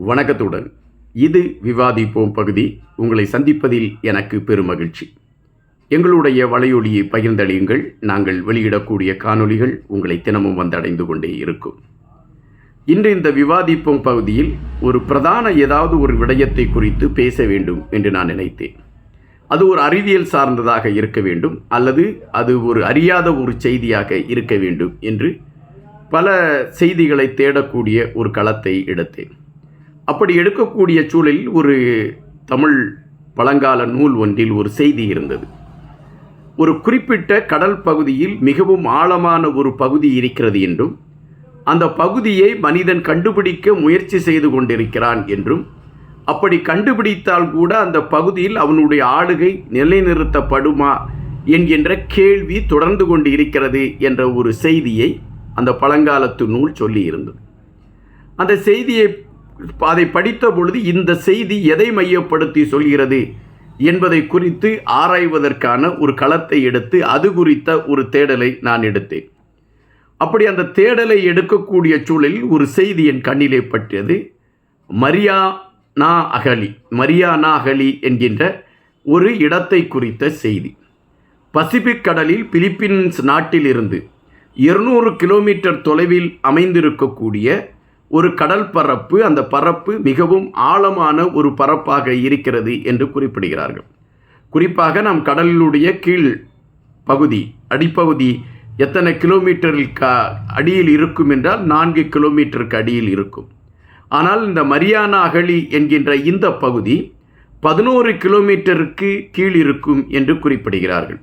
வணக்கத்துடன். இது விவாதிப்போம் பகுதி உங்களை சந்திப்பதில் எனக்கு பெருமகிழ்ச்சி. எங்களுடைய வலையொலியை பகிர்ந்தளியுங்கள். நாங்கள் வெளியிடக்கூடிய காணொளிகள் உங்களை தினமும் வந்தடைந்து கொண்டே இருக்கும். இன்று இந்த விவாதிப்போம் பகுதியில் ஒரு பிரதான ஏதாவது ஒரு விடயத்தை குறித்து பேச வேண்டும் என்று நான் நினைத்தேன். அது ஒரு அறிவியல் சார்ந்ததாக இருக்க வேண்டும் அல்லது அது ஒரு அறியாத ஒரு செய்தியாக இருக்க வேண்டும் என்று பல செய்திகளை தேடக்கூடிய ஒரு களத்தை எடுத்தேன். அப்படி எடுக்கக்கூடிய சூழலில் ஒரு தமிழ் பழங்கால நூல் ஒன்றில் ஒரு செய்தி இருந்தது. ஒரு குறிப்பிட்ட கடல் பகுதியில் மிகவும் ஆழமான ஒரு பகுதி இருக்கிறது என்றும் அந்த பகுதியை மனிதன் கண்டுபிடிக்க முயற்சி செய்து கொண்டிருக்கிறான் என்றும் அப்படி கண்டுபிடித்தால் கூட அந்த பகுதியில் அவனுடைய ஆளுகை நிலைநிறுத்தப்படுமா என்கின்ற கேள்வி தொடர்ந்து கொண்டு இருக்கிறது என்ற ஒரு செய்தியை அந்த பழங்காலத்து நூல் சொல்லியிருந்தது. அந்த செய்தியை அதை படித்த பொழுது இந்த செய்தி எதை மையப்படுத்தி சொல்கிறது என்பதை குறித்து ஆராய்வதற்கான ஒரு களத்தை எடுத்து அது குறித்த ஒரு தேடலை நான் எடுத்தேன். அப்படி அந்த தேடலை எடுக்கக்கூடிய சூழலில் ஒரு செய்தி என் கண்ணிலே பற்றியது மரியானா அகலி மரியானா அகலி என்கின்ற ஒரு இடத்தை குறித்த செய்தி. பசிபிக் கடலில் பிலிப்பீன்ஸ் நாட்டிலிருந்து இருநூறு கிலோமீட்டர் தொலைவில் அமைந்திருக்கக்கூடிய ஒரு கடல் பரப்பு அந்த பரப்பு மிகவும் ஆழமான ஒரு பரப்பாக இருக்கிறது என்று குறிப்பிடுகிறார்கள். குறிப்பாக நாம் கடலினுடைய கீழ் பகுதி அடிப்பகுதி எத்தனை கிலோமீட்டரில் க அடியில் இருக்கும் என்றால் நான்கு கிலோமீட்டருக்கு அடியில் இருக்கும். ஆனால் இந்த மரியானா அகழி என்கின்ற இந்த பகுதி பதினோரு கிலோமீட்டருக்கு கீழ் இருக்கும் என்று குறிப்பிடுகிறார்கள்.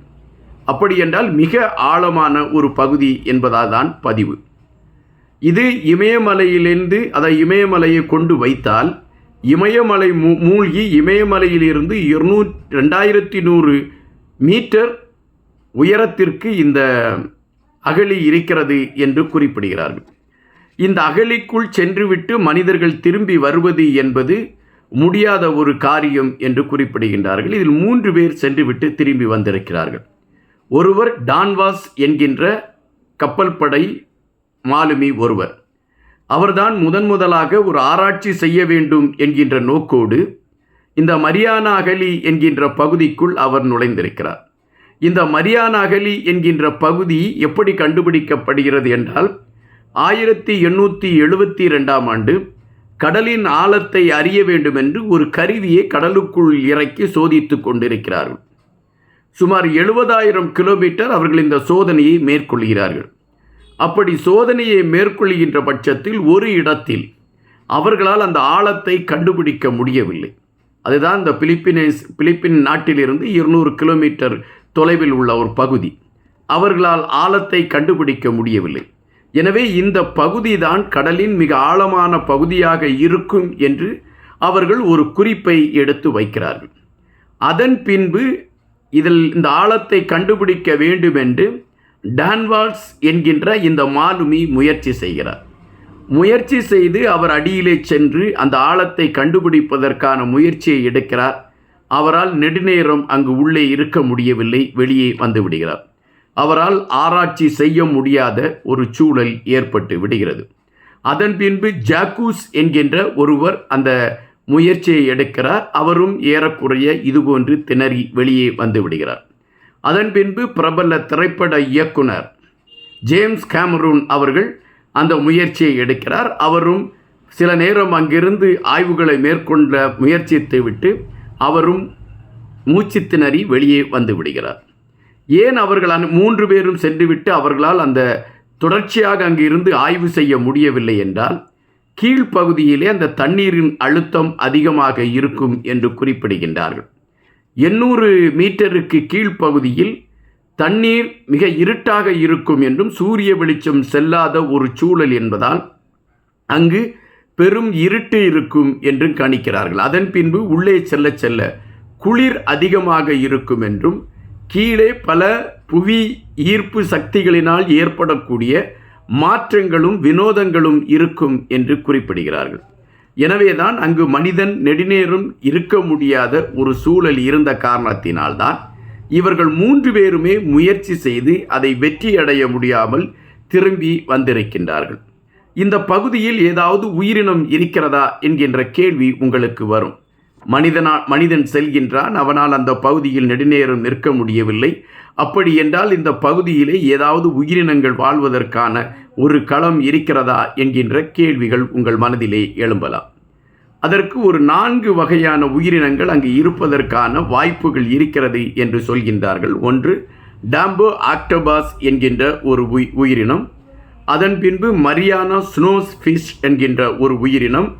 அப்படி என்றால் மிக ஆழமான ஒரு பகுதி என்பதால் தான் பதிவு. இது இமயமலையிலிருந்து அதை இமயமலையை கொண்டு வைத்தால் இமயமலை மூ மூழ்கி இமயமலையிலிருந்து இருநூ ரெண்டாயிரத்தி நூறு மீட்டர் உயரத்திற்கு இந்த அகழி இருக்கிறது என்று குறிப்பிடுகிறார்கள். இந்த அகழிக்குள் சென்றுவிட்டு மனிதர்கள் திரும்பி வருவது என்பது முடியாத ஒரு காரியம் என்று குறிப்பிடுகின்றார்கள். இதில் மூன்று பேர் சென்றுவிட்டு திரும்பி வந்திருக்கிறார்கள். ஒருவர் டான்வாஸ் என்கின்ற கப்பல் படை மாலுமி ஒருவர். அவர்தான் முதன் முதலாக ஒரு ஆராய்ச்சி செய்ய வேண்டும் என்கின்ற நோக்கோடு இந்த மரியானா அகலி என்கின்ற பகுதிக்குள் அவர் நுழைந்திருக்கிறார். இந்த மரியானா அகலி என்கின்ற பகுதி எப்படி கண்டுபிடிக்கப்படுகிறது என்றால் ஆயிரத்தி எண்ணூற்றி எழுபத்தி ரெண்டாம் ஆண்டு கடலின் ஆழத்தை அறிய வேண்டும் என்று ஒரு கருவியை கடலுக்குள் இறக்கி சோதித்து கொண்டிருக்கிறார்கள். சுமார் எழுபதாயிரம் கிலோமீட்டர் அவர்கள் இந்த சோதனையை மேற்கொள்கிறார்கள். அப்படி சோதனையை மேற்கொள்கின்ற பட்சத்தில் ஒரு இடத்தில் அவர்களால் அந்த ஆழத்தை கண்டுபிடிக்க முடியவில்லை. அதுதான் இந்த பிலிப்பினைஸ் பிலிப்பின் நாட்டிலிருந்து இருநூறு கிலோமீட்டர் தொலைவில் உள்ள ஒரு பகுதி. அவர்களால் ஆழத்தை கண்டுபிடிக்க முடியவில்லை. எனவே இந்த பகுதி தான் கடலின் மிக ஆழமான பகுதியாக இருக்கும் என்று அவர்கள் ஒரு குறிப்பை எடுத்து வைக்கிறார்கள். அதன் பின்பு இதில் இந்த ஆழத்தை கண்டுபிடிக்க வேண்டும் என்று டான்வால்ஸ் என்கின்ற இந்த மாலுமி முயற்சி செய்கிறார். முயற்சி செய்து அவர் அடியிலே சென்று அந்த ஆழத்தை கண்டுபிடிப்பதற்கான முயற்சியை எடுக்கிறார். அவரால் நெடுநேரம் அங்கு உள்ளே இருக்க முடியவில்லை வெளியே வந்து விடுகிறார். அவரால் ஆராய்ச்சி செய்ய முடியாத ஒரு சூழல் ஏற்பட்டு விடுகிறது. அதன் பின்பு ஜாக்கூஸ் என்கின்ற ஒருவர் அந்த முயற்சியை எடுக்கிறார். அவரும் ஏறக்குறைய இதுபோன்று திணறி வெளியே வந்து விடுகிறார். அதன் பின்பு பிரபல திரைப்பட இயக்குனர் ஜேம்ஸ் கேமரூன் அவர்கள் அந்த முயற்சியை எடுக்கிறார். அவரும் சில நேரம் அங்கிருந்து ஆய்வுகளை மேற்கொண்ட முயற்சித்து விட்டு அவரும் மூச்சு திணறி வெளியே வந்து விடுகிறார். ஏன் அவர்கள் அந் மூன்று பேரும் சென்றுவிட்டு அவர்களால் அந்த தொடர்ச்சியாக அங்கிருந்து ஆய்வு செய்ய முடியவில்லை என்றால் கீழ்ப்பகுதியிலே அந்த தண்ணீரின் அழுத்தம் அதிகமாக இருக்கும் என்று குறிப்பிடுகின்றார்கள். எண்ணூறு மீட்டருக்கு கீழ்ப்பகுதியில் தண்ணீர் மிக இருட்டாக இருக்கும் என்றும் சூரிய வெளிச்சம் செல்லாத ஒரு சூழல் என்பதால் அங்கு பெரும் இருட்டு இருக்கும் என்றும் கணிக்கிறார்கள். அதன் பின்பு உள்ளே செல்ல செல்ல குளிர் அதிகமாக இருக்கும் என்றும் கீழே பல புவி ஈர்ப்பு சக்திகளினால் ஏற்படக்கூடிய மாற்றங்களும் வினோதங்களும் இருக்கும் என்று குறிப்பிடுகிறார்கள். எனவேதான் அங்கு மனிதன் நெடுநேரம் இருக்க முடியாத ஒரு சூழல் இருந்த காரணத்தினால்தான் இவர்கள் மூன்று பேருமே முயற்சி செய்து அதை வெற்றியடைய முடியாமல் திரும்பி வந்திருக்கின்றார்கள். இந்த பகுதியில் ஏதாவது உயிரினம் இருக்கிறதா என்கின்ற கேள்வி உங்களுக்கு வரும். மனிதனா மனிதன் செல்கின்றான் அவனால் அந்த பகுதியில் நெடுநேரம் நிற்க முடியவில்லை. அப்படி என்றால் இந்த பகுதியிலே ஏதாவது உயிரினங்கள் வாழ்வதற்கான ஒரு களம் இருக்கிறதா என்கின்ற கேள்விகள் உங்கள் மனதிலே எழும்பலாம். அதற்கு ஒரு நான்கு வகையான உயிரினங்கள் அங்கு இருப்பதற்கான வாய்ப்புகள் இருக்கிறது என்று சொல்கின்றார்கள். ஒன்று டாம்போ ஆக்டோபாஸ் என்கின்ற ஒரு உய் உயிரினம். அதன் பின்பு மரியானா ஸ்னோஸ் ஃபிஷ் என்கின்ற ஒரு உயிரினம்.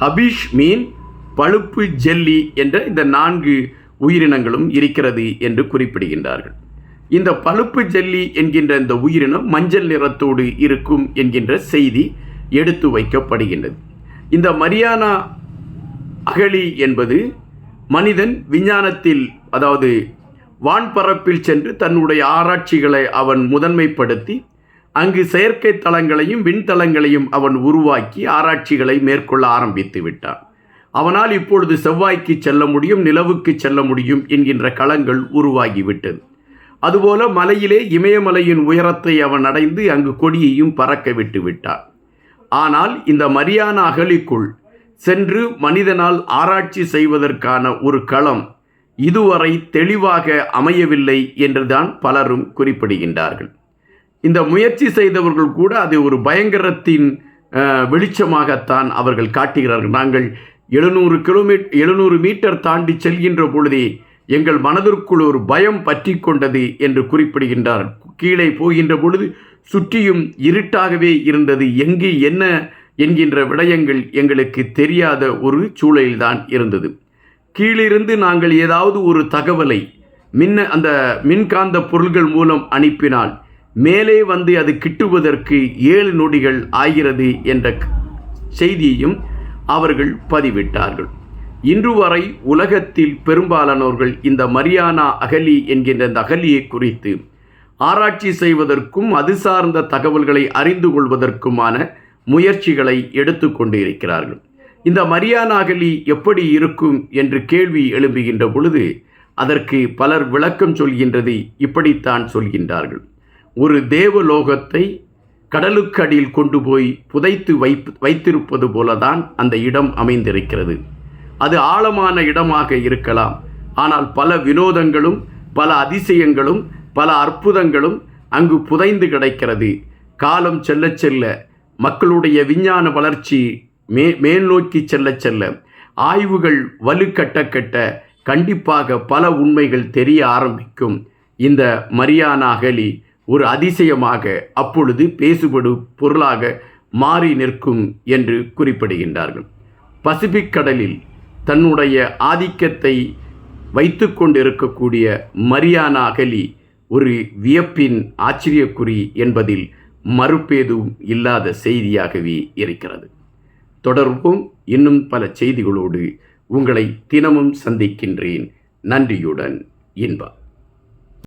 ஹபிஷ் மீன் பழுப்பு ஜெல்லி என்ற இந்த நான்கு உயிரினங்களும் இருக்கிறது என்று குறிப்பிடுகின்றார்கள். இந்த பழுப்பு ஜெல்லி என்கின்ற இந்த உயிரினம் மஞ்சள் நிறத்தோடு இருக்கும் என்கின்ற செய்தி எடுத்து வைக்கப்படுகின்றது. இந்த மரியானா அகழி என்பது மனிதன் விஞ்ஞானத்தில் அதாவது வான்பரப்பில் சென்று தன்னுடைய ஆராய்ச்சிகளை அவன் முதன்மைப்படுத்தி அங்கு செயற்கை தளங்களையும் விண்தளங்களையும் அவன் உருவாக்கி ஆராய்ச்சிகளை மேற்கொள்ள ஆரம்பித்து விட்டான். அவனால் இப்பொழுது செவ்வாய்க்கு செல்ல முடியும் நிலவுக்கு செல்ல முடியும் என்கின்ற களங்கள் உருவாகிவிட்டது. அதுபோல மலையிலே இமயமலையின் உயரத்தை அவன் அடைந்து அங்கு கொடியையும் பறக்க விட்டு விட்டான் ஆனால் இந்த மரியான அகலிக்குள் சென்று மனிதனால் ஆராய்ச்சி செய்வதற்கான ஒரு களம் இதுவரை தெளிவாக அமையவில்லை என்றுதான் பலரும் குறிப்பிடுகின்றார்கள். இந்த முயற்சி செய்தவர்கள் கூட அதை ஒரு பயங்கரத்தின் வெளிச்சமாகத்தான் அவர்கள் காட்டுகிறார்கள். நாங்கள் எழுநூறு கிலோமீட் எழுநூறு மீட்டர் தாண்டி செல்கின்ற பொழுதே எங்கள் மனதிற்குள் ஒரு பயம் பற்றி கொண்டது என்று குறிப்பிடுகின்றார். கீழே போகின்ற பொழுது சுற்றியும் இருட்டாகவே இருந்தது. எங்கு என்ன என்கின்ற விடயங்கள் எங்களுக்கு தெரியாத ஒரு சூழலில்தான் இருந்தது. கீழிருந்து நாங்கள் ஏதாவது ஒரு தகவலை மின்ன அந்த மின்காந்த பொருள்கள் மூலம் அனுப்பினால் மேலே வந்து அது கிட்டுவதற்கு ஏழு நொடிகள் ஆகிறது என்ற செய்தியையும் அவர்கள் பதிவிட்டார்கள். இன்று வரை உலகத்தில் பெரும்பாலானோர்கள் இந்த மரியானா அகலி என்கின்ற இந்த அகலியை குறித்து ஆராய்ச்சி செய்வதற்கும் அது சார்ந்த தகவல்களை அறிந்து கொள்வதற்குமான முயற்சிகளை எடுத்துக்கொண்டு இருக்கிறார்கள் இந்த மரியானா அகலி எப்படி இருக்கும் என்று கேள்வி எழும்புகின்ற பொழுது அதற்கு பலர் விளக்கம் சொல்கின்றது இப்படித்தான் சொல்கின்றார்கள். ஒரு தேவலோகத்தை கடலுக்கடியில் கொண்டு போய் புதைத்து வைப் வைத்திருப்பது போலதான் அந்த இடம் அமைந்திருக்கிறது. அது ஆழமான இடமாக இருக்கலாம். ஆனால் பல வினோதங்களும் பல அதிசயங்களும் பல அற்புதங்களும் அங்கு புதைந்து கிடைக்கிறது. காலம் செல்ல செல்ல மக்களுடைய விஞ்ஞான வளர்ச்சி மே மேல் நோக்கி செல்ல செல்ல ஆய்வுகள் வலுக்கட்ட கட்ட கண்டிப்பாக பல உண்மைகள் தெரிய ஆரம்பிக்கும். இந்த மரியானா அகலி ஒரு அதிசயமாக அப்பொழுது பேசுபடு பொருளாக மாறி நிற்கும் என்று குறிப்பிடுகின்றார்கள். பசிபிக் கடலில் தன்னுடைய ஆதிக்கத்தை வைத்து கொண்டிருக்கக்கூடிய மரியானா அகலி ஒரு வியப்பின் ஆச்சரியக்குறி என்பதில் மறுப்பேதும் இல்லாத செய்தியாகவே இருக்கிறது. தொடர்பும் இன்னும் பல செய்திகளோடு உங்களை தினமும் சந்திக்கின்றேன். நன்றியுடன் இன்பா